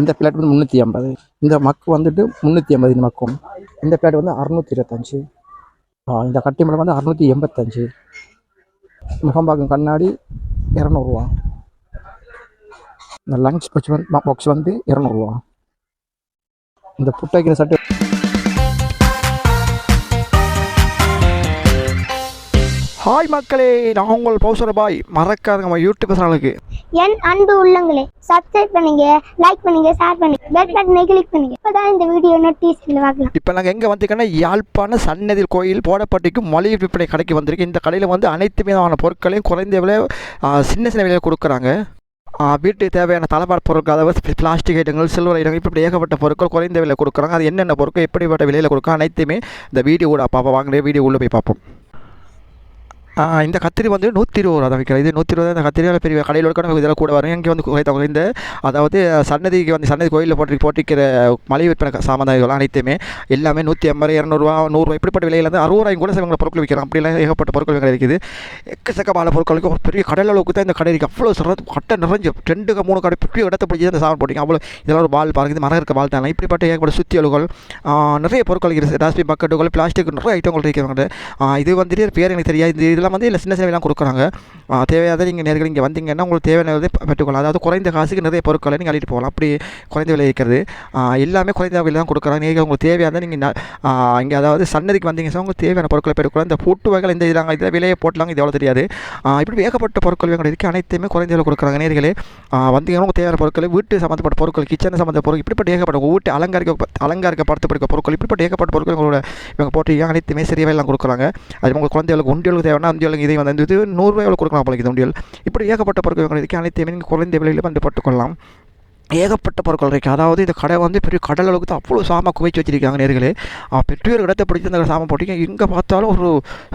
இந்த பிளாட் வந்து முந்நூற்றி ஐம்பது. இந்த மக்கு வந்துட்டு முந்நூற்றி ஐம்பது இந்த மக்கும் இந்த பிளாட் வந்து அறுநூற்றி இருபத்தஞ்சு. இந்த கட்டி மிளகு வந்து அறுநூற்றி எண்பத்தஞ்சு. முகம்பாக்கம் கண்ணாடி இரநூறுவா. இந்த லஞ்ச் பச்சு வந்து பாக்ஸ் வந்து இரநூறுவா. இந்த புட்டு சட்டை ஹாய் மக்களே நான் உங்கள் பௌசர பாய். மறக்காத நம்ம யூடியூப் சேனலுக்கு என் அன்பு உள்ளங்களே சப்ஸ்கிரைப் பண்ணுங்க லைக் பண்ணுங்க ஷேர் பண்ணுங்க பெல் பட்டனை கிளிக் பண்ணுங்க. இப்பதான் இந்த வீடியோ நோட்டீஸ்ல பார்க்கலாம். இப்போ நாங்கள் எங்கே வந்திருக்கோன்னா யாழ்ப்பாண சன்னதி கோயில் போடப்பட்டிக்கு மளிகை விற்பனை கடைக்கு வந்திருக்கு இந்த கடையில் வந்து அனைத்து விதமான பொருட்களையும் குறைந்த விலை சின்ன சின்ன விலையில் கொடுக்குறாங்க. வீட்டுக்கு தேவையான தலைப்பாடு பொருட்கள் அதாவது பிளாஸ்டிக் ஐட்டங்கள் சில்வர் ஐட்டங்கள் இப்படி ஏகப்பட்ட பொருட்கள் குறைந்த விலையில் கொடுக்குறாங்க. அது என்னென்ன பொருட்கள் எப்படிப்பட்ட விலையில் கொடுக்குறாங்க அனைத்துமே இந்த வீடியோ கூட பார்ப்போம் வாங்க வீடியோ உள்ளே போய் பார்ப்போம். இந்த கத்திரி வந்து நூற்றி இருபது ரூபா தான் விற்கிறது இது நூற்றி இருபது இந்த கத்திரியால் பெரிய கடையில் இருக்கணும் இதெல்லாம் கூட வரும். இங்கே வந்து குறைத்த இந்த அதாவது சன்னதிக்கு வந்து சன்னதி கோயிலில் போட்டு போட்டிருக்கிற மளிகை விற்பனை சாமான்கள் அனைத்துமே எல்லாமே நூற்றி ஐம்பது இரநூறுவா நூறுரூவா இப்படிப்பட்ட வந்து அறுபது அறுபதாயிரம் கூட சில பொருட்கள் விற்கிறாங்க. அப்படிலாம் ஏகப்பட்ட பொருட்கள் கிடைக்குது இருக்குது. எக்கச்சக்கமான பொருட்களுக்கு ஒரு பெரிய கடல் அளவுக்கு தான் இந்த கடை இருக்குது. அவ்வளோ சிறந்த கட்டை நிறைஞ்சு ரெண்டுக்கு மூணு கடை பெரிய இடத்த பிடிச்சி அந்த சாமான் போட்டிங்க அவ்வளோ இதெல்லாம் ஒரு பால் பாருங்க. இது மரம் இருக்க பால் தான். இப்படிப்பட்ட ஏகப்பட்ட சுத்தியல்கள் நிறைய பொருட்கள் இருக்குது. டாஸ்பி பக்கெட்டுகள் பிளாஸ்டிக் நிறைய ஐட்டங்கள் இருக்கிறாங்க இது வந்துட்டு பேர் எனக்கு தெரியாது. இது எல்லாம் வந்து இல்லை சின்ன சின்னலாம் கொடுக்குறாங்க. தேவையாத நீங்கள் நேர்கள் இங்கே வந்தீங்கன்னா உங்களுக்கு தேவையானதை பெற்றுக்கலாம் பெற்றுக்கொள்ளலாம். அதாவது குறைந்த காசுக்கு நிறைய பொருட்களை நீங்கள் அள்ளிட்டு போகலாம். அப்படி குறைந்த விலை இருக்கிறது எல்லாமே குறைந்த விலை தான் கொடுக்குறாங்க. நீங்கள் உங்களுக்கு தேவையானதை நீங்கள் இங்கே அதாவது சன்னதிக்கு வந்தீங்க சார் உங்களுக்கு தேவையான பொருட்களை பெற்றுக்கொள்ளலாம். இந்த பூட்டு வகைகள் இந்த இதாங்க இதில் விலையை போட்டலாங்க இது எவ்வளோ தெரியாது. இப்படி ஏகப்பட்ட பொருட்கள் எங்களுக்கு இருக்குது அனைத்துமே குறைந்த விலை கொடுக்குறாங்க நேர்களே. வந்தீங்கன்னா உங்களுக்கு தேவையான பொருட்கள் வீட்டு சம்மந்தப்பட்ட பொருட்கள் கிச்சன் சம்மந்த பொருட்கள் இப்படிப்பட்ட ஏகப்பட்ட வீட்டு அலங்காரிக்க அலங்காரிக்கப்படுத்தப்பட்ட பொருட்கள் இப்படிப்பட்ட ஏகப்பட்ட பொருட்கள் உங்களோட இவங்க போட்டு அனைத்துமே சரியாக எல்லாம் கொடுக்குறாங்க. அது உங்களுக்கு குழந்தைகளுக்கு உண்டியலுக்கு தேவைன்னா உண்டியலுக்கு இதை வந்து நூறுரூவாயோ கொடுக்கலாம் பழகி இது இப்படி ஏகப்பட்ட பொருட்கள் இதுக்கு அனைத்தையுமே நீங்கள் குறைந்த விலையில் வந்து பட்டுக்கொள்ளலாம். ஏகப்பட்ட பொருட்கள் இருக்குது அதாவது இந்த கடை வந்து பெரிய கடல் அளவுக்கு தான் அவ்வளோ சாமா குவிச்சு வச்சுருக்காங்க நேர்களே. பெற்றோர் இடத்தை பிடிச்சி அந்த சாமான் போட்டிங்க எங்கே பார்த்தாலும் ஒரு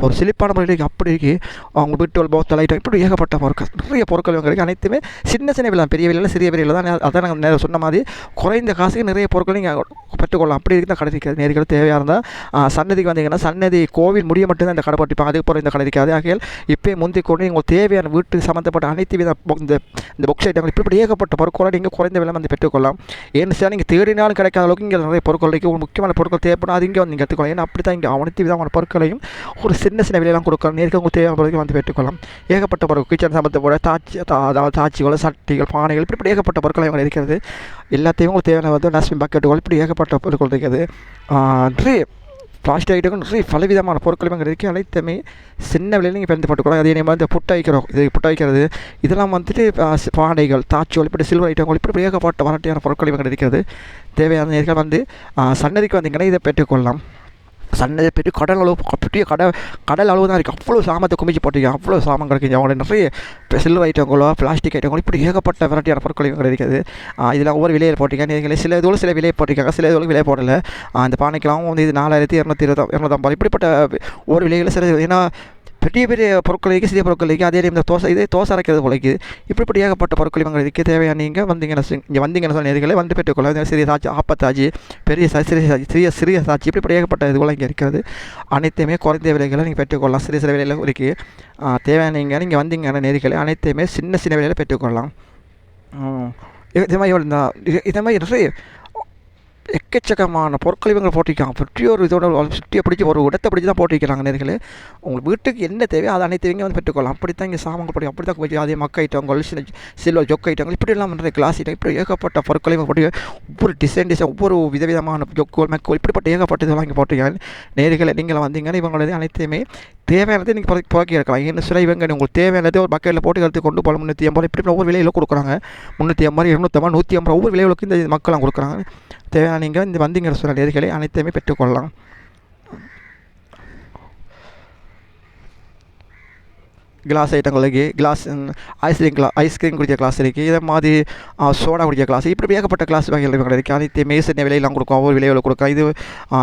ஒரு சிலிப்பான முறையில் இருக்குது அப்படி இருக்குது அவங்க பெட்ரோல் போத்தல் ஐட்டம் இப்படி ஏகப்பட்ட பொருட்கள். நிறைய பொருட்கள் இவங்க இருக்குது அனைத்துமே சின்ன சின்ன விலை பெரிய விலையில் சிறிய விலையில் தான். அதான் நாங்கள் நேரம் சொன்ன மாதிரி குறைந்த காசுக்கு நிறைய பொருட்கள் நீங்கள் பெற்றுக்கொள்ளலாம். அப்படி இருக்குது தான் கடை இருக்கிறது. நேர்கள் தேவையாக இருந்தால் சன்னதிக்கு வந்தீங்கன்னா சன்னதி கோவில் முடிய மட்டும்தான் இந்த கடை போட்டிப்பாங்க அதுக்கு போகிற இந்த கடை இருக்காது ஆகையால் இப்போயே முந்தி கொண்டு உங்களுக்கு தேவையான வீட்டுக்கு சம்மந்தப்பட்ட அனைத்து வித இந்த இந்த பொக்ஸ் ஐட்டங்கள் இப்படி ஏகப்பட்ட பொருட்களை நீங்கள் குறைந்த விலை வந்து பெற்றுக்கொள்ளலாம். ஏன்னு சார் நீங்கள் தேடினாலும் கிடைக்காத அளவுக்கு இங்கே நிறைய பொருட்கள் இருக்குது ஒரு முக்கியமான பொருட்கள் தேவைப்படும் அது இங்கே வந்து நீங்கள் எடுத்துக்கலாம் ஏன்னா அப்படி தான் இங்கே அனைத்து விதமான பொருட்களையும் ஒரு சின்ன சின்ன விலையெல்லாம் கொடுக்கலாம். நேருக்கு உங்களுக்கு தேவையான பொருட்கள் வந்து பெற்றுக்கொள்ளலாம். ஏகப்பட்ட பொருள் கிச்சன் சம்மந்தப்பட்ட தாச்சி தா- அதாவது தாச்சிகள் சட்டிகள் பானைகள் இப்படி ஏகப்பட்ட பொருட்கள் இவங்க இருக்கிறது. எல்லாத்தையும் உங்களுக்கு தேவையான வந்து டஸ்ட்பின் பக்கெட்டுகள் இப்படி ஏகப்பட்ட பொருட்கள் இருக்குது. ட்ரீ பிளாஸ்டிக் ஐட்டங்கள் நிறைய பலவிதமான பொருட்கள் அங்கே இருக்குது அனைத்துமே சின்ன விலையில் நீங்கள் பயந்து போட்டுக்கலாம் அதே நேரம் வந்து புட்டை வைக்கிறோம் இது புட்டை வைக்கிறது இதெல்லாம் வந்துட்டு பானைகள் தாச்சிகள் இப்படி சில்வர் ஐட்டங்கள் இப்படி இப்படி ஏகப்பட்ட வரட்டியான பொருட்கள் இவங்க இருக்கிறது தேவையான நேர்கள் வந்து சன்னதிக்கு வந்தீங்கன்னா இதை பெற்றுக்கொள்ளலாம். சன்னதி பெரிய கடல் அளவு பெரிய கடல் கடல் அளவு தான் இருக்குது அவ்வளோ சாமத்தை குமிச்சு போட்டிருக்கேன் அவ்வளோ சாமான் கிடைக்குது. அவங்கள நிறைய சில்வர் ஐட்டங்களோ பிளாஸ்டிக் ஐட்டங்களோ இப்படி ஏகப்பட்ட வெரைட்டியான பொருட்கள் இவங்க கிடைக்குது இதில் ஒவ்வொரு விலையில் போட்டிருக்காங்க. நீங்கள் சில இதுவும் சில விலையை போட்டிருக்காங்க. சில இதுவும் விலை போடலை. அந்த பானைக்கெல்லாம் வந்து இது நாலாயிரத்தி இரநூத்தி இருபது இரநூத்தம்பது இப்படிப்பட்ட ஒவ்வொரு விலையில் சில ஏன்னா பெரிய பெரிய பொருட்கள் இருக்குது சிறிய பொருட்கள் இருக்குது அதே டைம் இந்த தோசை இது தோசை அரைக்கிறது போல இருக்குது. ஏகப்பட்ட பொருட்கள் இவங்க இருக்குது தேவையான நீங்கள் வந்தீங்கன்னா இங்கே வந்தீங்கன்னு சொன்ன நேர்களை வந்து பெற்றுக்கொள்ள சிறிய சாட்சி ஆப்பத்தாச்சி பெரிய சாட்சி சிறிய சாட்சி சிறிய சிறிய சாட்சி இப்படிப்பட்ட ஏகப்பட்ட இதுவெல்லாம் இங்கே இருக்கிறது. அனைத்தையுமே குறைந்த விலைகளை நீங்கள் பெற்றுக்கொள்ளலாம். சிறிய சிறிய விலையில் இருக்குது தேவையான நீங்கள் நீங்கள் வந்தீங்கன்னா நேர்களை அனைத்தையுமே சின்ன சின்ன விலையில் பெற்றுக்கொள்ளலாம். இதே இது இது மாதிரி இந்த இது- இதே மாதிரி நிறைய எக்கச்சக்கமான பொருட்கள் இவங்க போட்டிருக்காங்க. சுற்றி ஒரு இதோட சுற்றியை பிடிச்சி ஒரு இடத்தை பிடிச்சி தான் போட்டிருக்கிறாங்க நேர்களே. உங்களுக்கு வீட்டுக்கு என்ன தேவையோ அதை அனைத்து இங்கே வந்து பெற்றுக்கொள்ளலாம். அப்படி தான் இங்கே சாமங்கள் போட்டி அப்படி தான் போய் அதே மக்க ஐட்டங்கள் சில சில்வர் ஜொக்கு ஐட்டங்கள் இப்படிலாம் பண்ணுற கிளாஸ் ஐட்டம் இப்படி ஏகப்பட்ட பொருட்களை இவங்க போட்டு ஒவ்வொரு டிசைன் டிசைன் ஒவ்வொரு விதவிதமான ஜொக்குகள் மக்கள் இப்படிப்பட்ட ஏகப்பட்ட இதெல்லாம் இங்கே போட்டிருக்காங்க. நேர்களை நீங்கள் வந்தீங்கன்னா இவங்களது அனைத்தையுமே தேவையானதை நீங்கள் புறக்கி புறக்கி இருக்கலாம் என்ன சில இவங்க உங்களுக்கு தேவையானதை ஒரு பக்கெட்டில் போட்டு எடுத்து கொண்டு போகலாம். முந்நூற்றி ஐம்பது இப்படி ஒவ்வொரு விலையில் கொடுக்குறாங்க. முந்நூற்றி ஐம்பது இரநூத்தம்பது நூற்றி ஐம்பது ஒவ்வொரு விலைகளுக்கு இந்த மக்கள்லாம் கொடுக்குறாங்க. தேவையான நீங்கள் இந்த வந்திங்கிற சூழல் நேர்களை அனைத்தையுமே பெற்றுக்கொள்ளலாம். கிளாஸ் ஐட்டங்கள் இருக்குது glass ice cream glass ice cream குடிக்கிற கிளாஸ் இருக்குது இதே மாதிரி சோடா குடிக்கிற கிளாஸ் இப்படி ஏகப்பட்ட கிளாஸ் வகைகள் இவங்க இருக்குது அனைத்து சின்ன விலையெல்லாம் கொடுக்கும். ஒவ்வொரு விலையில் கொடுக்கும் இது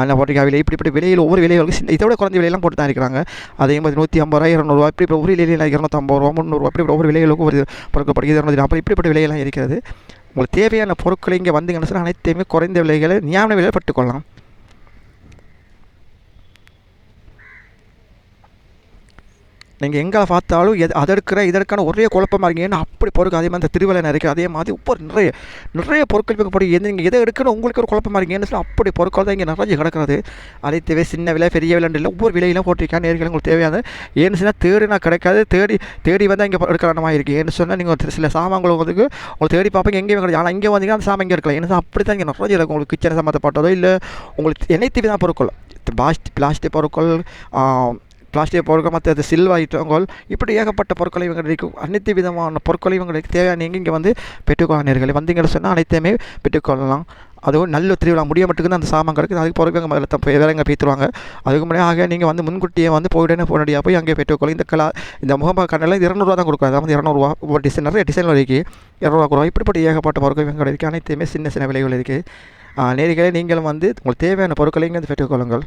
என்ன போட்டிருக்கா விலை இப்படி இப்படி விலையில் ஒவ்வொரு விலைகளுக்கு சின்ன இதோட குறைஞ்ச விலையெல்லாம் போட்டு தான் இருக்கிறாங்க. அதே மாதிரி நூற்றி ஐம்பது ரூபா இரநூறுவா இப்படி இப்படி ஒவ்வொரு விலையில் இரநூத்தம்பது ரூபா முந்நூறுபா இப்படி ஒவ்வொரு விலைகளுக்கும் ஒரு பொருட்கள் படிக்கிறது இரநூத்தி நாற்பது இப்படிப்பட்ட விலையெல்லாம் இருக்கிறது. உங்களுக்கு தேவையான பொருட்களை இங்கே வந்தீங்கன்னு சொன்னால் அனைத்தையுமே குறைந்த விலைகளை நியாய விலையில் பெற்றுக்கொள்ளலாம். நீங்கள் எங்கே பார்த்தாலும் எது அதை எடுக்கிற இதற்கான ஒரே குழப்பமாக இருக்கீங்க. ஏன்னா அப்படி பொருட்கள் அதே மாதிரி அந்த திருவிழா இருக்குது அதே மாதிரி ஒவ்வொரு நிறைய நிறைய பொருட்கள் வைக்கப்படும் எது நீங்கள் எதை எடுக்கணும் உங்களுக்கு ஒரு குழப்பமாக இருக்கீங்க. ஏன்னு சொல்லி அப்படி பொருட்கள் தான் இங்கே நிறைய கிடக்கிறது. அனைத்து சின்ன விலை பெரிய விலைன்னு இல்லை ஒவ்வொரு விலையிலும் போட்டிருக்கேன் நேர்கள் உங்களுக்கு தேவையான ஏன்னு சொன்னால் தேடினா கிடைக்காது. தேடி தேடி வந்து இங்கே எடுக்கிற மாதிரி இருக்குது ஏன்னு சொன்னால் நீங்கள் சில சாமான்கள் வந்து உங்களுக்கு தேடி பார்ப்பீங்க எங்கேயும் கிடையாது. ஆனால் இங்கே வந்தீங்கன்னா அந்த சாமான் இங்கே இருக்கலாம் ஏன்னா அப்படி தான் இங்கே நிறைய இருக்கும். உங்களுக்கு கிச்சனை சம்மந்தப்பட்டதோ இல்லை உங்களுக்கு அனைத்து விதமான பொருட்கள். பிளாஸ்டிக் பிளாஸ்டிக் பொருட்கள் பிளாஸ்டிக் பொருட்கள் மற்ற அது சில்வ ஐட்டங்கள் இப்படி ஏகப்பட்ட பொருட்களை இவங்க அனைத்து விதமான பொருட்களை இவங்களுக்கு தேவையான நீங்கள் இங்கே வந்து பெற்றுக்கொள்ள நேர்களை வந்தீங்கன்னு சொன்னால் அனைத்தையுமே பெற்றுக்கொள்ளலாம். அதுவும் நல்ல திருவிழா முடிய மட்டும்தான் அந்த சாமான் கிடக்குது. அதுக்கு பிறகு அங்கே முதல்ல போய் வேற எங்கே பேத்துருவாங்க. அதுக்கு முன்னாடி ஆக நீங்கள் வந்து முன்கூட்டியே வந்து போயிடனே போனடியாக போய் அங்கே பெற்றுக்கொள்ள இந்த கலா இந்த முகம கண்ணில் இரநூறுவா தான் கொடுக்கும். அதாவது இரநூறுவா ஒரு டிசைன் நிறைய டிசைன் வரைக்கும் இரநூறுவா கொடுவா இப்படிப்பட்ட ஏகப்பட்ட பொருட்கள் இவங்க இருக்குது அனைத்தையுமே சின்ன சின்ன விலைகள் இருக்குது நேரிகளே நீங்களும் வந்து உங்களுக்கு தேவையான பொருட்களை இங்கே வந்து பெற்றுக்கொள்ளுங்கள்.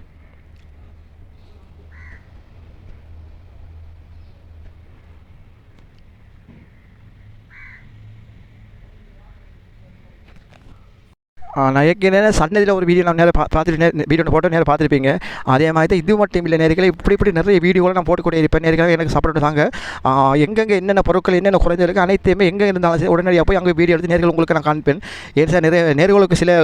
நான் ஏற்கனவே சன்னதியில் ஒரு வீடியோ நான் நேரம் பா பார்த்துட்டு நே வீடியோ போட்டோ நேரம் பார்த்துருப்பீங்க. அதே மாதிரி தான் இது மட்டும் இல்லை நேர்களை இப்படி இப்படி நிறைய வீடியோவில் நான் போட்டுக்கூடிய இருப்பேன். நேர்களை எனக்கு சப்போர்ட் தாங்க எங்கெங்கே என்னென்ன பொருட்கள் என்னென்ன குறைஞ்சிருக்கு அனைத்தையுமே எங்கே இருந்தாலும் சரி உடனடியாக போய் அங்கே வீடியோ எடுத்து நேர்கள் உங்களுக்கு நான் காண்பேன். ஏன் சார் நிறைய நேர்களுக்கு சில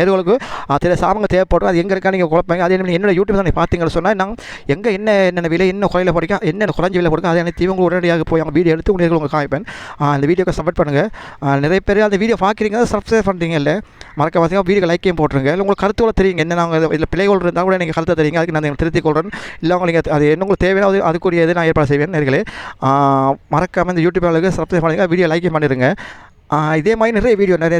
நேர்களுக்கு சில சாமங்க தேவைப்படும். அது எங்கே இருக்கா நீங்கள் குழப்பங்க. அதே மாதிரி என்னோட யூடியூப் தான் நீங்கள் பார்த்தீங்கன்னு சொன்னால் நான் எங்கே என்ன என்னென்ன விலை என்ன குறையில படிக்கும் என்னென்ன குறைஞ்ச விலை படிக்கும் அது அனைத்தையும் உங்களுக்கு உடனடியாக போய் அங்கே வீடியோ எடுத்து உங்களுக்கு உங்களுக்கு காமிப்பேன். அந்த வீடியோக்கு சப்போர்ட் பண்ணுங்கள் நிறைய பேர் அந்த வீடியோ பார்க்குறீங்க சப்ஸ்கிரைப் பண்ணுறீங்க இல்லை? மறக்க பார்த்தீங்கன்னா வீடியோ லைக்கையும் போட்டுருங்க. இல்லை உங்களுக்கு கருத்துக்களை தெரியுங்க. என்ன நாங்கள் இதில் பிள்ளைகள் இருந்தால் கூட நீங்கள் கருத்தை தெரியுங்க. அதுக்கு நான் திருத்திக் கொள்கிறேன் இல்லை உங்களுக்கு அது என்ன உங்களுக்கு தேவையான அது அதுக்குரிய இது நான் ஏற்பாடு செய்வேன். நேர்களே மறக்காமல் இந்த யூடியூப் அளவுக்கு சப்ஸ்கிரைப் பண்ணுங்கள் வீடியோ லைக்கையும் பண்ணிடுங்க. இதே மாதிரி நிறைய வீடியோ நிறைய